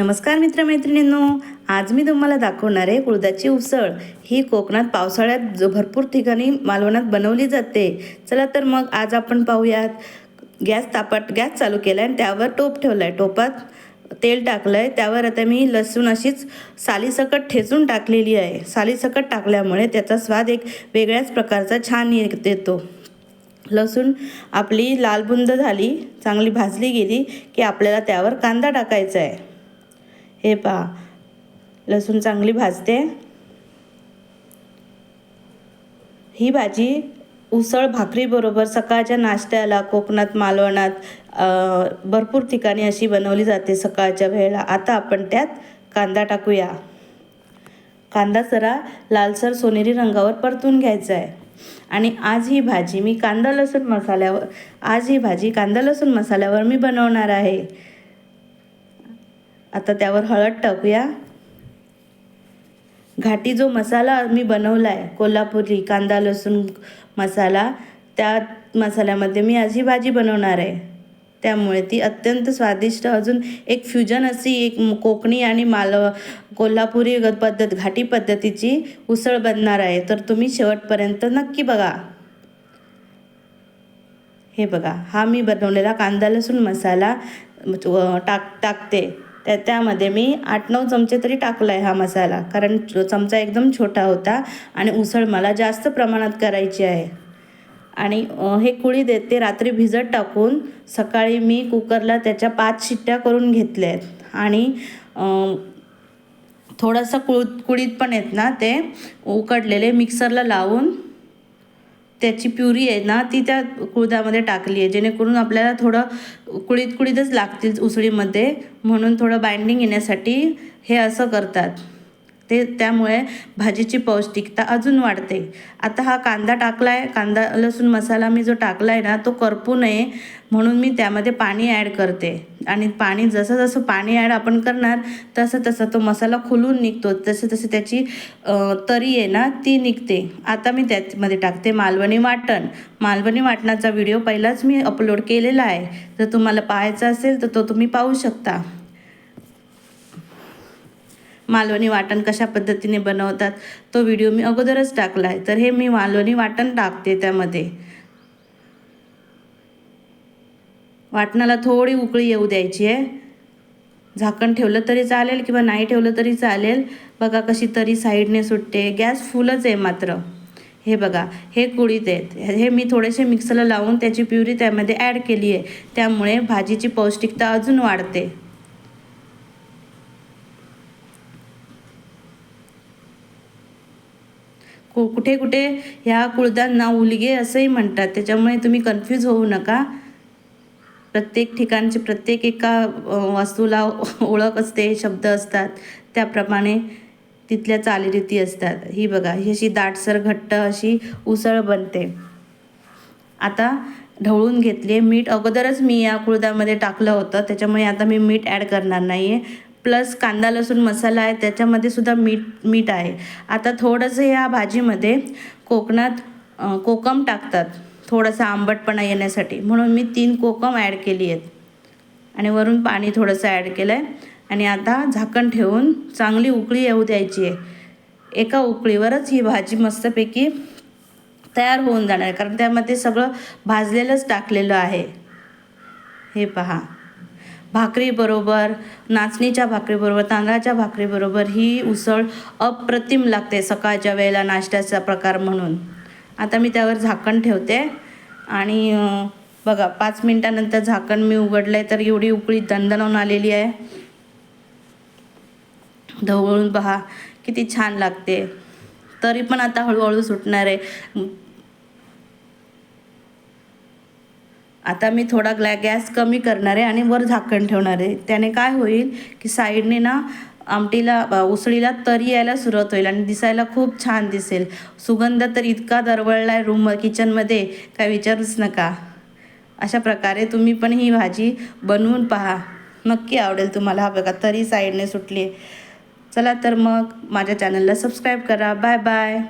नमस्कार मित्रमैत्रिणींनो आज मी तुम्हाला दाखवणार आहे कुळदाची उसळ. ही कोकणात पावसाळ्यात जो भरपूर ठिकाणी मालवणात बनवली जाते. चला तर मग आज आपण पाहूयात. गॅस तापट गॅस चालू केला आहे आणि त्यावर टोप ठेवला आहे टोपात तेल टाकलं आहे त्यावर आता मी लसूण अशीच सालीसकट ठेचून टाकलेली आहे. सालीसकट टाकल्यामुळे त्याचा स्वाद एक वेगळ्याच प्रकारचा छान येतो लसूण आपली लालबुंद झाली चांगली भाजली गेली की आपल्याला त्यावर कांदा टाकायचा आहे. हे पहा. लसूण चांगली भाजते. ही भाजी उसळ भाकरीबरोबर सकाळच्या नाश्त्याला कोकणात मालवणात भरपूर ठिकाणी अशी बनवली जाते सकाळच्या वेळेला. आता आपण त्यात कांदा टाकूया. कांदा जरा लालसर सोनेरी रंगावर परतून घ्यायचा आहे. आणि आज ही भाजी मी कांदा लसूण मसाल्यावर आज ही भाजी कांदा लसूण मसाल्यावर मी बनवणार आहे. आता त्यावर हळद टाकूया. घाटी जो मसाला मी बनवला आहे कोल्हापुरी कांदा लसूण मसाला त्या मसाल्यामध्ये मी आज ही भाजी बनवणार आहे. त्यामुळे ती अत्यंत स्वादिष्ट अजून एक फ्युजन अशी एक कोकणी आणि माल कोल्हापुरी ग- पद्धत घाटी पद्धतीची उसळ बनणार आहे. तर तुम्ही शेवटपर्यंत नक्की बघा. हे बघा हा मी बनवलेला कांदा लसूण मसाला टाक टाकते. त्या त्यामध्ये मी आठ नऊ चमचे तरी टाकला आहे हा मसाला. कारण चमचा एकदम छोटा होता आणि उसळ मला जास्त प्रमाणात करायची आहे. आणि हे कुळी देते रात्री भिजत टाकून सकाळी मी कुकरला त्याच्या पाच शिट्ट्या करून घेतल्या आहेत आणि थोडंसं कुळ कुळीत पण आहेत ना ते उकडलेले मिक्सरला लावून त्याची प्युरी आहे ना ती त्या कुळदामध्ये टाकली आहे. जेणेकरून आपल्याला थोडं कुळीत कुळीतच लागतील उसळीमध्ये. म्हणून थोडं बाइंडिंग येण्यासाठी हे असं करतात. ते त्यामुळे भाजीची पौष्टिकता अजून वाढते. आता हा कांदा टाकला आहे कांदा लसूण मसाला मी जो टाकला आहे ना तो करपू नये म्हणून मी त्यामध्ये पाणी ॲड करते. आणि पाणी जसं जसं पाणी ॲड आपण करणार तसं तसं तो मसाला खुलून निघतो. तसं तसं त्याची तरी आहे ना ती निघते. आता मी त्यामध्ये टाकते मालवणी वाटण. मालवणी वाटणाचा व्हिडिओ पहिलाच मी अपलोड केलेला आहे. जर तुम्हाला पाहायचा असेल तर तो तुम्ही पाहू शकता. मालवणी वाटण कशा पद्धतीने बनवतात तो व्हिडिओ मी अगोदरच टाकला आहे. तर हे मी मालवणी वाटण टाकते त्यामध्ये. वाटणाला थोडी उकळी येऊ द्यायची आहे. झाकण ठेवलं तरी चालेल किंवा नाही ठेवलं तरी चालेल. बघा कशी तरी साईडने सुटते. गॅस फुलच आहे मात्र. हे बघा हे कुळीत आहेत. हे मी थोडेसे मिक्सरला लावून त्याची प्युरी त्यामध्ये ॲड केली आहे. त्यामुळे भाजीची पौष्टिकता अजून वाढते. कु कुठे कुठे ह्या कुळदांना उलगे असंही म्हणतात. त्याच्यामुळे तुम्ही कन्फ्यूज होऊ नका. प्रत्येक ठिकाणचे प्रत्येक एका वस्तूला ओळख असते शब्द असतात. त्याप्रमाणे तिथल्या चालीरीती असतात. ही बघा ही अशी दाटसर घट्ट अशी उसळ बनते. आता ढवळून घेतली आहे. मीठ अगोदरच मी या कुळदामध्ये टाकलं होतं. त्याच्यामुळे आता मी मीठ ॲड करणार नाही आहे प्लस कांदा लसूण मसाला आहे त्याच्यामध्ये सुद्धा मीठ मीठ आहे. आता थोडंसं या भाजीमध्ये कोकणात कोकम टाकतात थोडासा आंबटपणा येण्यासाठी. म्हणून मी तीन कोकम ॲड केली आहेत. आणि वरून पाणी थोडंसं ॲड केलं आहे आणि आता झाकण ठेवून चांगली उकळी येऊ द्यायची आहे. एका उकळीवरच ही भाजी मस्तपैकी तयार होऊन जाणार कारण त्यामध्ये सगळं भाजलेलंच टाकलेलं आहे. हे पहा. भाकरीबरोबर नाचणीच्या भाकरीबरोबर तांदळाच्या भाकरीबरोबर ही उसळ अप्रतिम लागते सकाळच्या वेळेला नाश्त्याचा प्रकार म्हणून. आता मी त्यावर झाकण ठेवते आणि बघा पाच मिनटानंतर झाकण मी उघडलं आहे तर एवढी उकळी दणदणून आलेली आहे. ढवळून पहा किती छान लागते. तरी पण आता हळूहळू सुटणार आहे आता मी थोडा ग्लॅ गॅस कमी करणार आहे आणि वर झाकण ठेवणार आहे. त्याने काय होईल की साईडने ना आमटीला उसळीला तरी यायला सुरुवात होईल आणि दिसायला खूप छान दिसेल. सुगंध तर इतका दरवळला आहे रूम किचनमध्ये काय विचारूच नका. अशा प्रकारे तुम्ही पण ही भाजी बनवून पहा. नक्की आवडेल तुम्हाला. हा बघा तरी साईडने सुटली आहे चला तर मग माझ्या चॅनलला सबस्क्राईब करा. Bye bye